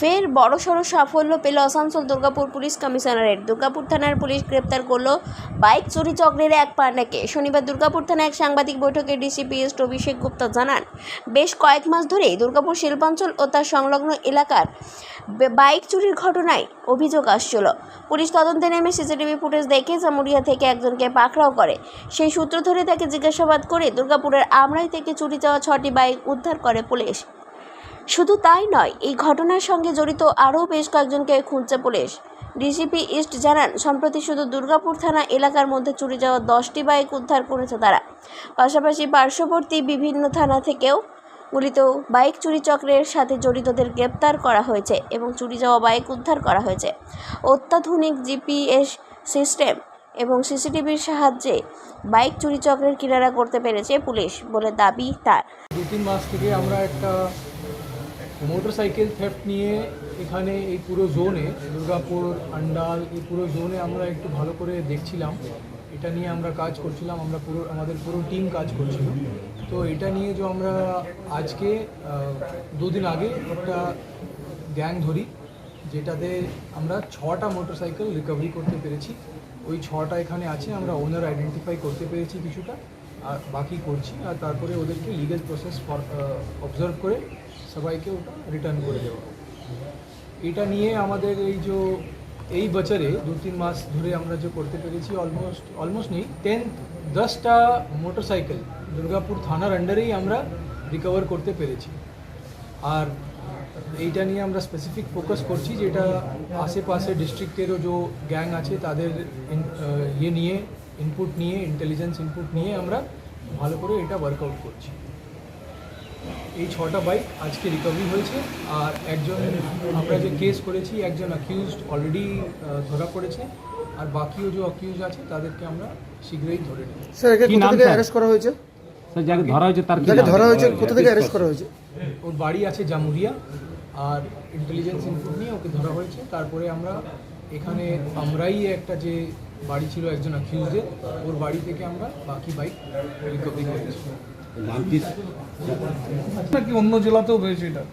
ফের বড়সড় সাফল্য পেল আসানসোল দুর্গাপুর পুলিশ কমিশনারেট। দুর্গাপুর থানার পুলিশ গ্রেপ্তার করল বাইক চুরি চক্রের এক পান্ডাকে। শনিবার দুর্গাপুর থানায় এক সাংবাদিক বৈঠকে ডিসিপি এস অভিষেক গুপ্তা জানান, বেশ কয়েক মাস ধরেই দুর্গাপুর শিল্পাঞ্চল ও তার সংলগ্ন এলাকার বাইক চুরির ঘটনায় অভিযোগ আসছিল। পুলিশ তদন্তে নেমে সিসিটিভি ফুটেজ দেখে জামুরিয়া থেকে একজনকে পাকড়াও করে। সেই সূত্র ধরে তাকে জিজ্ঞাসাবাদ করে দুর্গাপুরের আমরাই থেকে চুরি যাওয়া ছটি বাইক উদ্ধার করে পুলিশ। শুধু তাই নয়, এই ঘটনার সঙ্গে জড়িত আরও বেশ কয়েকজনকে খুঁজছে পুলিশ। ডিসিপি ইস্ট জানান, সম্প্রতি শুধু দুর্গাপুর থানা এলাকার মধ্যে চুরি যাওয়া দশটি বাইক উদ্ধার করেছে তারা। পাশাপাশি পার্শ্ববর্তী বিভিন্ন থানা থেকেও গুলিত বাইক চুরি চক্রের সাথে জড়িতদের গ্রেপ্তার করা হয়েছে এবং চুরি যাওয়া বাইক উদ্ধার করা হয়েছে। অত্যাধুনিক জিপিএস সিস্টেম এবং সিসিটিভির সাহায্যে বাইক চুরি চক্রের কিনারা করতে পেরেছে পুলিশ বলে দাবি তার। দু তিন মাস থেকে আমরা একটা মোটরসাইকেল থেফট নিয়ে এখানে এই পুরো জোনে দুর্গাপুর, আন্ডাল, এই পুরো জোনে আমরা একটু ভালো করে দেখছিলাম। এটা নিয়ে আমরা কাজ করছিলাম, আমরা পুরো, আমাদের পুরো টিম কাজ করছিল। তো এটা নিয়ে যে আমরা আজকে দুদিন আগে একটা গ্যাং ধরি, যেটাতে আমরা ছটা মোটরসাইকেল রিকভারি করতে পেরেছি। ওই ছটা এখানে আছে, আমরা ওনার আইডেন্টিফাই করতে পেরেছি কিছুটা, আর বাকি করছি, আর তারপরে ওদেরকে লিগ্যাল প্রসেস অবজার্ভ করে সবাইকে ওটা রিটার্ন করে দেওয়া এটা নিয়ে আমাদের এই যে এই বছরে দু তিন মাস ধরে আমরা যে করতে পেরেছি অলমোস্ট অলমোস্ট নেই টেন দশটা মোটরসাইকেল দুর্গাপুর থানার আন্ডারেই আমরা রিকভার করতে পেরেছি। আর এইটা নিয়ে আমরা স্পেসিফিক ফোকাস করছি যেটা আশেপাশে ডিস্ট্রিক্টেরও যে গ্যাং আছে তাদের ইন- আহ, ইয়ে নিয়ে ইনপুট নিয়ে ইন্টেলিজেন্স ইনপুট নিয়ে আমরা ভালো করে এটা ওয়ার্কআউট করছি। এই ছটা বাইক আজকে রিকভারি হয়েছে। আর একজন আমরা যে কেস করেছি একজন অ্যাকিউজড অলরেডি ধরা পড়েছে। আর বাকিও যে অ্যাকিউজ আছে তাদেরকে আমরা শীঘ্রই ধরে নেব। স্যার একে কোথা থেকে অ্যারেস্ট করা হয়েছে? স্যার যাকে ধরা হয়েছে তার যাকে ধরা হয়েছে কোথা থেকে অ্যারেস্ট করা হয়েছে? ওর বাড়ি আছে জামুরিয়া। আর ইন্টেলিজেন্স ইনপুট নিয়ে ওকে ধরা হয়েছে। তারপরে আমরা এখানে আমরাই একটা যে বাড়ি ছিল একজন অ্যাকিউজের ওর বাড়ি থেকে আমরা বাকি বাইক রিকভারি করেছি। নাকি অন্য জেলাতেও হয়েছে এটা?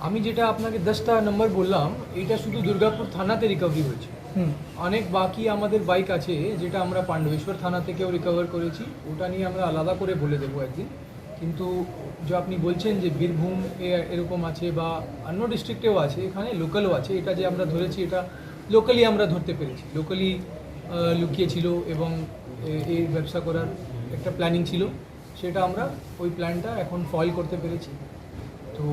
আমি যেটা আপনাকে দশটা নম্বর বললাম এটা শুধু দুর্গাপুর থানাতে রিকভারি হয়েছে। হুম। অনেক বাকি আমাদের বাইক আছে যেটা আমরা পাণ্ডবেশ্বর থানা থেকেও রিকভার করেছি। ওটা নিয়ে আমরা আলাদা করে বলে দেবো একদিন। কিন্তু যে আপনি বলছেন যে বীরভূম এ- এরকম আছে বা অন্য ডিস্ট্রিক্টেও আছে এখানে লোকালও আছে এটা যে আমরা ধরেছি এটা লোকালি আমরা ধরতে পেরেছি। লোকালি লুকিয়েছিল এবং এই ব্যবসা করার একটা প্ল্যানিং ছিল। সেটা আমরা ওই প্ল্যানটা এখন ফয়েল করতে পেরেছি। তো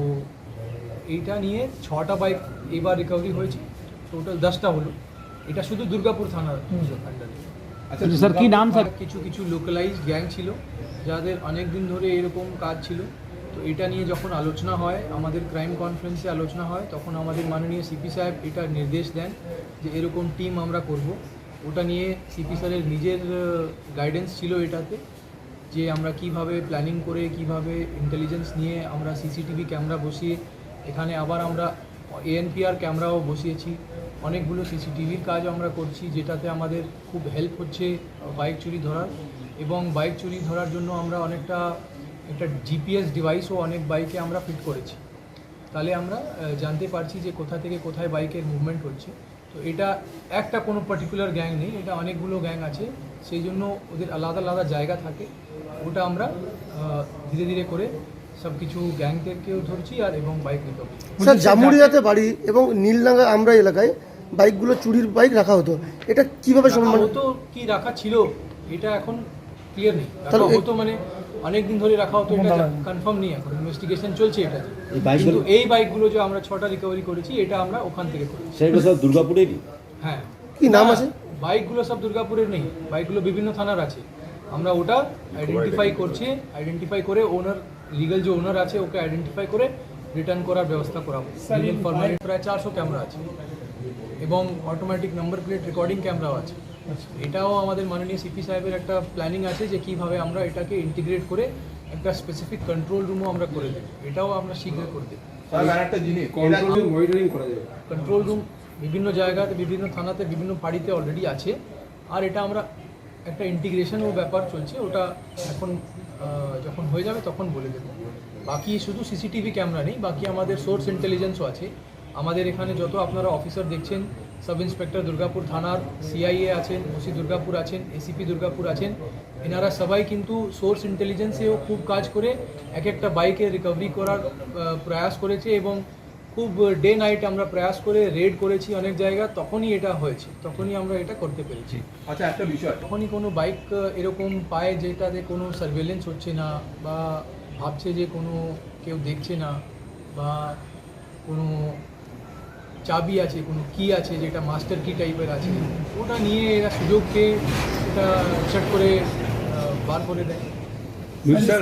এইটা নিয়ে ছটা বাইক এবার রিকভারি হয়েছে। টোটাল দশটা হলো। এটা শুধু দুর্গাপুর থানার আন্ডারে আচ্ছা স্যার কি নাম স্যার কিছু কিছু লোকালাইজ গ্যাং ছিল যাদের অনেক দিন ধরে এরকম কাজ ছিল। তো এটা নিয়ে যখন আলোচনা হয় আমাদের ক্রাইম কনফারেন্সে আলোচনা হয় তখন আমাদের মাননীয় সিপি সাহেব এটা নির্দেশ দেন যে এরকম টিম আমরা করব। ওটা নিয়ে সিপি স্যারের নিজের গাইডেন্স ছিল এটাতে। যে আমরা কীভাবে প্ল্যানিং করে, কীভাবে ইন্টেলিজেন্স নিয়ে আমরা সিসিটিভি ক্যামেরা বসিয়ে, এখানে আবার আমরা এএনপিআর ক্যামেরাও বসিয়েছি। অনেকগুলো সিসিটিভির কাজ আমরা করছি, যেটাতে আমাদের খুব হেল্প হচ্ছে বাইক চুরি ধরার। এবং বাইক চুরি ধরার জন্য আমরা অনেকটা, একটা জিপিএস ডিভাইসও অনেক বাইকে আমরা ফিট করেছি। তাহলে আমরা জানতে পারছি যে কোথা থেকে কোথায় বাইকের মুভমেন্ট হচ্ছে। তো এটা একটা কোনো পার্টিকুলার গ্যাং নেই, এটা অনেকগুলো গ্যাং আছে। সেই জন্য ওদের আলাদা আলাদা জায়গা থাকে। ওটা আমরা ধীরে ধীরে করে সব কিছু গ্যাংদেরকেও ধরছি আর এবং বাইক স্যার জামুরিয়াতে বাড়ি এবং নীলডাঙ্গা আমরা এলাকায় বাইকগুলো চুরির বাইক রাখা হতো। এটা কীভাবে সম্ভব? হতো কি রাখা ছিল এটা এখন ক্লিয়ার নেই। রাখা তাহলে হতো মানে অনেক দিন ধরে রাখা হতো এটা কনফার্ম নেই এখন ইনভেস্টিগেশন চলছে এটা। এই বাইকগুলো- কিন্তু এই বাইকগুলো যে আমরা ছটা রিকভারি করেছি এটা আমরা ওখান থেকে করেছি। সেগুলো সব দুর্গাপুরেরই? হ্যাঁ। কি নাম আছে? বাইকগুলো সব দুর্গাপুরের নেই। বাইকগুলো বিভিন্ন থানার আছে। আমরা ওটা আইডেন্টিফাই করছি আইডেন্টিফাই করে ওনার লিগাল যে ওনার আছে ওকে আইডেন্টিফাই করে রিটার্ন করার ব্যবস্থা করাবো। লিগাল ফরম্যাট প্রায় চারশো ক্যামেরা আছে এবং অটোমেটিক নাম্বার প্লেট রেকর্ডিং ক্যামেরাও আছে। এটাও আমাদের মাননীয় সিপি সাহেবের একটা প্ল্যানিং আছে যে কীভাবে আমরা এটাকে ইন্টিগ্রেট করে একটা স্পেসিফিক কন্ট্রোল রুমও আমরা করে দেবো। এটাও আমরা শীঘ্র করে দেবো। কন্ট্রোল রুম বিভিন্ন জায়গাতে বিভিন্ন থানাতে বিভিন্ন বাড়িতে অলরেডি আছে। আর এটা আমরা একটা ইন্টিগ্রেশনও ব্যাপার চলছে, ওটা এখন যখন হয়ে যাবে তখন বলে দেবো। বাকি শুধু সিসিটিভি ক্যামেরা নেই, বাকি আমাদের সোর্স ইন্টেলিজেন্সও আছে। আমাদের এখানে যত আপনারা অফিসার দেখছেন সাব ইন্সপেক্টর দুর্গাপুর থানার সিআইএ আছেন, ওসি দুর্গাপুর আছেন এসিপি দুর্গাপুর আছেন, এনারা সবাই কিন্তু সোর্স ইন্টেলিজেন্সেও খুব কাজ করে, এক একটা বাইকে রিকভারি করার প্রয়াস করেছে এবং খুব ডে নাইট আমরা প্রয়াস করে রেড করেছি অনেক জায়গা তখনই এটা হয়েছে তখনই আমরা এটা করতে পেরেছি। আচ্ছা একটা বিষয়। তখনই কোনো বাইক এরকম পায় যেটাতে কোনো সার্ভেলেন্স হচ্ছে না বা ভাবছে যে কোনো কেউ দেখছে না বা কোনো চাবি আছে কোনো কি আছে যেটা মাস্টার কি টাইপের আছে ওটা নিয়ে এরা সুযোগ পেয়ে ওটা চট করে বার করে দেয়। স্যার